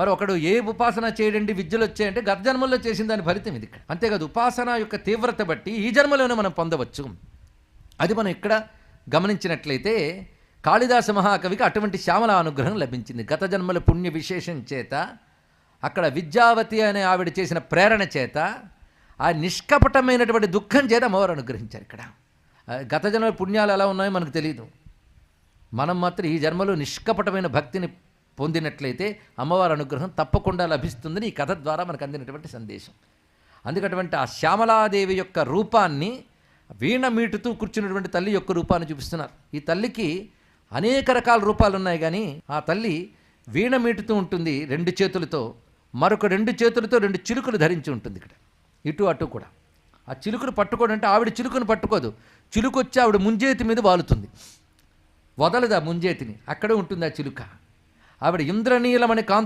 మరి ఒకడు ఏ ఉపాసన చేయడండి విద్యలు వచ్చాయంటే గత జన్మల్లో చేసిన దాని ఫలితం ఇది ఇక్కడ. అంతేకాదు ఉపాసన యొక్క తీవ్రత బట్టి ఈ జన్మలోనే మనం పొందవచ్చు. అది మనం ఇక్కడ గమనించినట్లయితే కాళిదాస మహాకవికి అటువంటి శ్యామల అనుగ్రహం లభించింది. గత జన్మల పుణ్య విశేషం చేత అక్కడ విద్యావతి అనే ఆవిడ చేసిన ప్రేరణ చేత ఆ నిష్కపటమైనటువంటి దుఃఖం చేత అమ్మవారు అనుగ్రహించారు ఇక్కడ. గత జన్మల పుణ్యాలు ఎలా ఉన్నాయో మనకు తెలియదు మనం మాత్రం ఈ జన్మలో నిష్కపటమైన భక్తిని పొందినట్లయితే అమ్మవారి అనుగ్రహం తప్పకుండా లభిస్తుందని ఈ కథ ద్వారా మనకు అందినటువంటి సందేశం. అందుకటువంటి ఆ శ్యామలాదేవి యొక్క రూపాన్ని వీణ మీటుతూ కూర్చున్నటువంటి తల్లి యొక్క రూపాన్ని చూపిస్తున్నారు. ఈ తల్లికి అనేక రకాల రూపాలు ఉన్నాయి కానీ ఆ తల్లి వీణ మీటుతూ ఉంటుంది రెండు చేతులతో మరొక రెండు చేతులతో రెండు చిలుకలు ధరించి ఉంటుంది ఇక్కడ. ఇటు అటు కూడా. ఆ చిలుకను పట్టుకోడంటే ఆవిడ చిలుకను పట్టుకోదు. చిలుకొచ్చి ఆవిడ ముంజేతి మీద వాలుతుంది. వదలదు ఆ ముంజేతిని. అక్కడే ఉంటుంది ఆ చిలుక. ఆవిడ ఇంద్రనీలమని కాంతి